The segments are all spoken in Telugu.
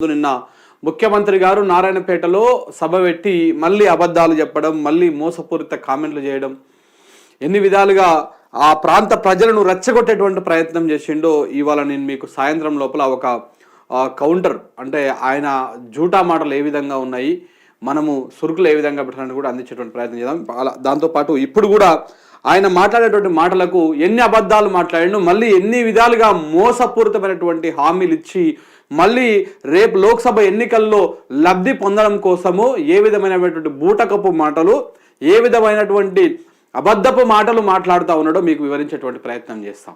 నిన్న ముఖ్యమంత్రి గారు నారాయణపేటలో సభ పెట్టి మళ్ళీ అబద్ధాలు చెప్పడం మళ్ళీ మోసపూరిత కామెంట్లు చేయడం ఎన్ని విధాలుగా ఆ ప్రాంత ప్రజలను రెచ్చగొట్టేటువంటి ప్రయత్నం చేసిండో ఇవాళ నేను మీకు సాయంత్రం లోపల ఒక కౌంటర్ అంటే ఆయన జూటా మాటలు ఏ విధంగా ఉన్నాయి మనము సురుకులు ఏ విధంగా పెట్టడానికి కూడా అందించేటువంటి ప్రయత్నం చేద్దాం. అలా దాంతోపాటు ఇప్పుడు కూడా ఆయన మాట్లాడేటువంటి మాటలకు ఎన్ని అబద్ధాలు మాట్లాడిండు మళ్ళీ ఎన్ని విధాలుగా మోసపూరితమైనటువంటి హామీలు ఇచ్చి మళ్ళీ రేపు లోక్సభ ఎన్నికల్లో లబ్ధి పొందడం కోసము ఏ విధమైనటువంటి బూటకపు మాటలు ఏ విధమైనటువంటి అబద్ధపు మాటలు మాట్లాడుతూ ఉన్నాడో మీకు వివరించేటువంటి ప్రయత్నం చేస్తాం.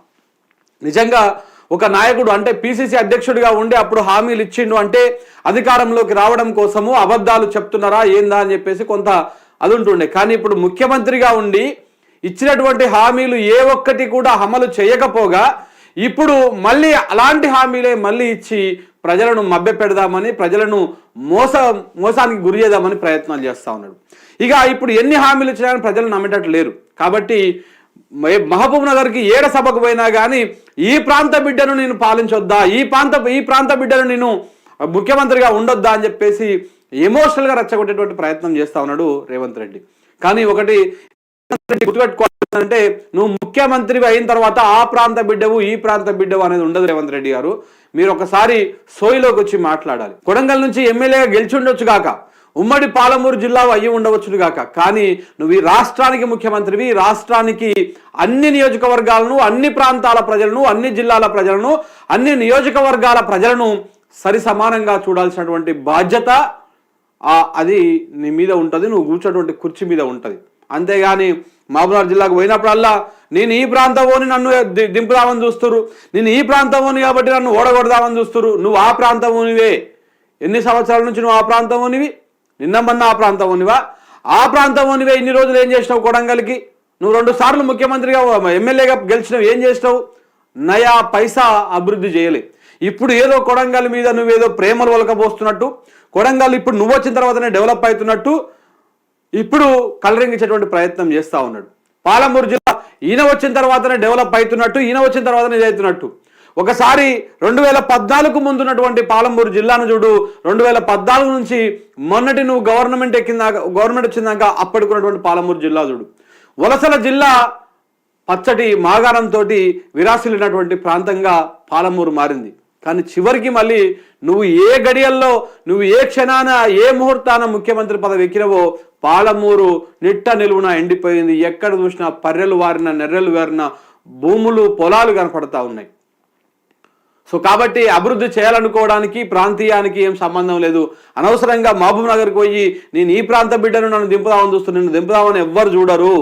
నిజంగా ఒక నాయకుడు అంటే పిసిసి అధ్యక్షుడిగా ఉండి అప్పుడు హామీలు ఇచ్చిండు అంటే అధికారంలోకి రావడం కోసము అబద్ధాలు చెప్తున్నారా ఏందా అని చెప్పేసి కొంత అది ఉంటుండే కానీ ఇప్పుడు ముఖ్యమంత్రిగా ఉండి ఇచ్చినటువంటి హామీలు ఏ ఒక్కటి కూడా అమలు చేయకపోగా ఇప్పుడు మళ్ళీ అలాంటి హామీలే మళ్ళీ ఇచ్చి ప్రజలను మభ్య పెడదామని ప్రజలను మోస మోసానికి గురి చేద్దామని ప్రయత్నాలు చేస్తా ఉన్నాడు. ఇక ఇప్పుడు ఎన్ని హామీలు ఇచ్చినా ప్రజలు నమ్మేటట్లు లేరు. కాబట్టి మహబూబ్ నగర్కి ఏడ సభకు పోయినా కానీ ఈ ప్రాంత బిడ్డను నేను పాలించొద్దా? ఈ ప్రాంత ఈ ప్రాంత బిడ్డను నేను ముఖ్యమంత్రిగా ఉండొద్దా అని చెప్పేసి ఎమోషనల్గా రెచ్చగొట్టేటువంటి ప్రయత్నం చేస్తా ఉన్నాడు రేవంత్ రెడ్డి. కానీ ఒకటి గుర్తుపెట్టుకో అంటే నువ్వు ముఖ్యమంత్రి అయిన తర్వాత ఆ ప్రాంత బిడ్డవు ఈ ప్రాంత బిడ్డవు అనేది ఉండదు రేవంత్ రెడ్డి గారు. మీరు ఒకసారి సోయిలోకి వచ్చి మాట్లాడాలి. కొడంగల్ నుంచి ఎమ్మెల్యేగా గెలిచి ఉండొచ్చు కాక ఉమ్మడి పాలమూరు జిల్లా అయ్యి ఉండవచ్చును గాక. కానీ నువ్వు ఈ రాష్ట్రానికి ముఖ్యమంత్రివి రాష్ట్రానికి అన్ని నియోజకవర్గాలను అన్ని ప్రాంతాల ప్రజలను అన్ని జిల్లాల ప్రజలను అన్ని నియోజకవర్గాల ప్రజలను సరి సమానంగా చూడాల్సినటువంటి బాధ్యత అది నీ మీద ఉంటుంది నువ్వు కూర్చోటువంటి కుర్చీ మీద ఉంటుంది. అంతేగాని మహబూబ్నగర్ జిల్లాకు పోయినప్పుడల్లా నేను ఈ ప్రాంతంలోని నన్ను దింపుదామని చూస్తురు నేను ఈ ప్రాంతంలోని కాబట్టి నన్ను ఓడగొడదామని చూస్తురు నువ్వు ఆ ప్రాంతంలోనివే ఎన్ని సంవత్సరాల నుంచి నువ్వు ఆ ప్రాంతంలోనివి నిన్న మొన్న ఆ ప్రాంతంలోనివా ఆ ప్రాంతంలోనివే ఇన్ని రోజులు ఏం చేసినావు కొడంగల్కి? నువ్వు రెండు సార్లు ముఖ్యమంత్రిగా ఎమ్మెల్యేగా గెలిచినావు ఏం చేసినావు? నయా పైసా అభివృద్ధి చేయలే. ఇప్పుడు ఏదో కొడంగల్ మీద నువ్వేదో ప్రేమలు ఒలకబోస్తున్నట్టు కొడంగల్ ఇప్పుడు నువ్వు వచ్చిన తర్వాతనే డెవలప్ అవుతున్నట్టు ఇప్పుడు కలరింగ్ ఇచ్చేటువంటి ప్రయత్నం చేస్తూ ఉన్నాడు. పాలమూరు జిల్లా ఈయన వచ్చిన తర్వాతనే డెవలప్ అవుతున్నట్టు ఈయన వచ్చిన తర్వాతనే ఇది అవుతున్నట్టు ఒకసారి రెండు వేల పద్నాలుగు ముందున్నటువంటి పాలమూరు జిల్లాను చూడు రెండు వేల పద్నాలుగు నుంచి మొన్నటి నువ్వు గవర్నమెంట్ ఎక్కిందాక గవర్నమెంట్ వచ్చిందాక అప్పటికున్నటువంటి పాలమూరు జిల్లా చూడు. వలసల జిల్లా పచ్చటి మాగారంతో విరాసిల్లినటువంటి ప్రాంతంగా పాలమూరు మారింది. కానీ చివరికి మళ్ళీ నువ్వు ఏ గడియల్లో నువ్వు ఏ క్షణాన ఏ ముహూర్తాన ముఖ్యమంత్రి పదవి ఎక్కినవో పాలమూరు నిట్ట నిలువున ఎండిపోయింది. ఎక్కడ చూసినా పర్రెలు వారిన నెర్రెలు వారిన భూములు పొలాలు కనపడతా ఉన్నాయి. సో కాబట్టి అభివృద్ధి చేయాలనుకోవడానికి ప్రాంతీయానికి ఏం సంబంధం లేదు. అనవసరంగా మహబూబ్ నగర్కి పోయి నేను ఈ ప్రాంత బిడ్డను నన్ను దింపుదామని చూస్తున్నా నిన్ను దింపుదామని ఎవ్వరు చూడరు.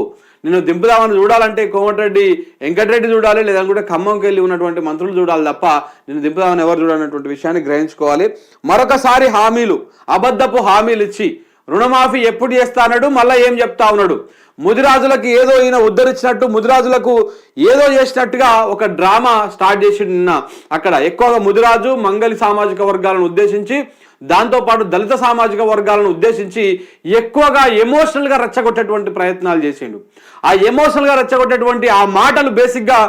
నిన్ను దింపుదామని చూడాలంటే కోమటిరెడ్డి వెంకటరెడ్డి చూడాలి లేదంటే ఖమ్మంకి వెళ్ళి ఉన్నటువంటి మంత్రులు చూడాలి తప్ప నిన్ను దింపుదామని ఎవరు చూడాలన్నటువంటి విషయాన్ని గ్రహించుకోవాలి. మరొకసారి హామీలు అబద్ధపు హామీలు ఇచ్చి రుణమాఫీ ఎప్పుడు చేస్తా అన్నాడు మళ్ళీ ఏం చెప్తా ఉన్నాడు. ముదిరాజులకు ఏదో ఈయన ఉద్ధరించినట్టు ముదిరాజులకు ఏదో చేసినట్టుగా ఒక డ్రామా స్టార్ట్ చేసి నిన్న అక్కడ. ఎక్కువగా ముదిరాజు మంగలి సామాజిక వర్గాలను ఉద్దేశించి దాంతోపాటు దళిత సామాజిక వర్గాలను ఉద్దేశించి ఎక్కువగా ఎమోషనల్గా రెచ్చగొట్టేటువంటి ప్రయత్నాలు చేసిండు. ఆ ఎమోషనల్గా రెచ్చగొట్టేటువంటి ఆ మాటలు బేసిక్గా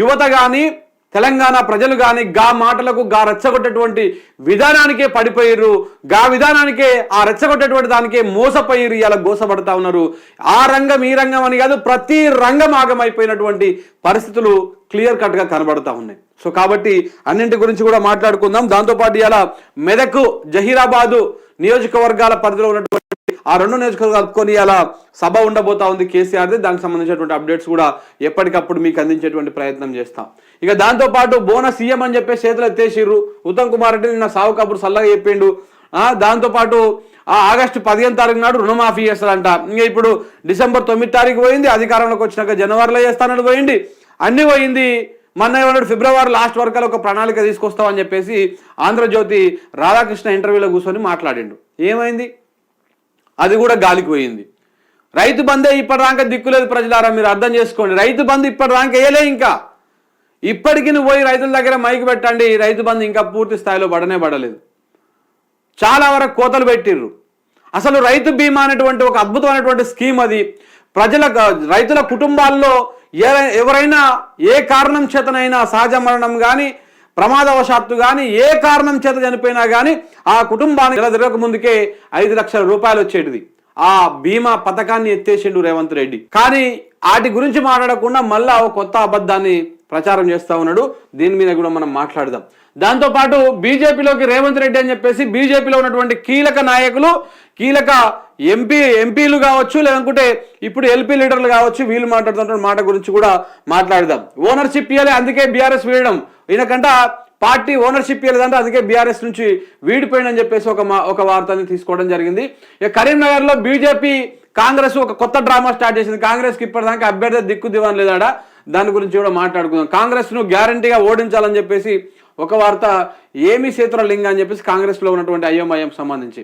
యువత కానీ తెలంగాణ ప్రజలు కానీ గా మాటలకు గా రెచ్చగొట్టేటువంటి విధానానికే పడిపోయిర్రు. గా విధానానికే ఆ రెచ్చగొట్టేటువంటి దానికే మోసపోయిర్రు ఇలా గోసపడతా ఉన్నారు. ఆ రంగం ఈ రంగం అని కాదు ప్రతి రంగం ఆగమైపోయినటువంటి పరిస్థితులు క్లియర్ కట్గా కనబడతా ఉన్నాయి. సో కాబట్టి అన్నింటి గురించి కూడా మాట్లాడుకుందాం. దాంతోపాటు ఇలా మెదక్ జహీరాబాదు నియోజకవర్గాల పరిధిలో ఉన్నటువంటి ఆ రెండు నియోజకవర్గాలు కలుపుకొని అలా సభ ఉండబోతా ఉంది కేసీఆర్ది. దానికి సంబంధించినటువంటి అప్డేట్స్ కూడా ఎప్పటికప్పుడు మీకు అందించేటువంటి ప్రయత్నం చేస్తాం. ఇక దాంతోపాటు బోనస్ సీఎం అని చెప్పి చేతులు ఎత్తేసిర్రు. ఉత్తమ్ కుమార్ రెడ్డి నిన్న సావు కబురు సల్లగా చెప్పిండు. దాంతోపాటు ఆ ఆగస్టు పదిహేను తారీఖు నాడు రుణమాఫీ చేస్తారంట. ఇంకా ఇప్పుడు డిసెంబర్ తొమ్మిది తారీఖు పోయింది. అధికారంలోకి వచ్చినాక జనవరిలో చేస్తానని పోయింది? అన్ని పోయింది. మొన్న ఏమన్నాడు ఫిబ్రవరి లాస్ట్ వరకు ఒక ప్రణాళిక తీసుకొస్తామని చెప్పేసి ఆంధ్రజ్యోతి రాధాకృష్ణ ఇంటర్వ్యూలో కూర్చొని మాట్లాడిండు. ఏమైంది? అది కూడా గాలికి పోయింది. రైతు బందే ఇప్పటిదాకా దిక్కులేదు ప్రజలారా మీరు అర్థం చేసుకోండి. రైతు బంధు ఇప్పటిదాకా వేయలే ఇంకా. ఇప్పటికి నువ్వు పోయి రైతుల దగ్గర మైకి పెట్టండి రైతు బంధు ఇంకా పూర్తి స్థాయిలో పడనే పడలేదు. చాలా వరకు కోతలు పెట్టిర్రు. అసలు రైతు బీమా అనేటువంటి ఒక అద్భుతమైనటువంటి స్కీమ్ అది. ప్రజల రైతుల కుటుంబాల్లో ఏ ఎవరైనా ఏ కారణం చేతనైనా సహజ మరణం కానీ ప్రమాదవశాత్తు కానీ ఏ కారణం చేత చనిపోయినా కానీ ఆ కుటుంబానికి నెల తిరగక ముందుకే ఐదు లక్షల రూపాయలు వచ్చేటిది. ఆ బీమా పథకాన్ని ఎత్తేసిండు రేవంత్ రెడ్డి. కానీ వాటి గురించి మాట్లాడకుండా మళ్ళా ఒక కొత్త అబద్ధాన్ని ప్రచారం చేస్తూ ఉన్నాడు. దీని మీద కూడా మనం మాట్లాడదాం. దాంతోపాటు బీజేపీలోకి రేవంత్ రెడ్డి అని చెప్పేసి బీజేపీలో ఉన్నటువంటి కీలక నాయకులు కీలక ఎంపీ ఎంపీలు కావచ్చు లేదంటే ఇప్పుడు ఎల్పీ లీడర్లు కావచ్చు వీళ్ళు మాట్లాడుతున్న మాట గురించి కూడా మాట్లాడదాం. ఓనర్షిప్ ఇవ్వాలి అందుకే బీఆర్ఎస్ వీడడం. ఈయనకంట పార్టీ ఓనర్షిప్ ఇవ్వలేదంటే అందుకే బీఆర్ఎస్ నుంచి వీడిపోయిందని చెప్పేసి ఒక మా- ఒక వార్తని తీసుకోవడం జరిగింది. ఇక కరీంనగర్లో బీజేపీ కాంగ్రెస్ ఒక కొత్త డ్రామా స్టార్ట్ చేసింది. కాంగ్రెస్కి ఇప్పటిదాకా అభ్యర్థి దిక్కు దివాన్ లేదాడ? దాని గురించి కూడా మాట్లాడుకుందాం. కాంగ్రెస్ను గ్యారంటీగా ఓడించాలని చెప్పేసి ఒక వార్త ఏమి సేతుల లింగ అని చెప్పేసి కాంగ్రెస్లో ఉన్నటువంటి అయోమయం సంబంధించి.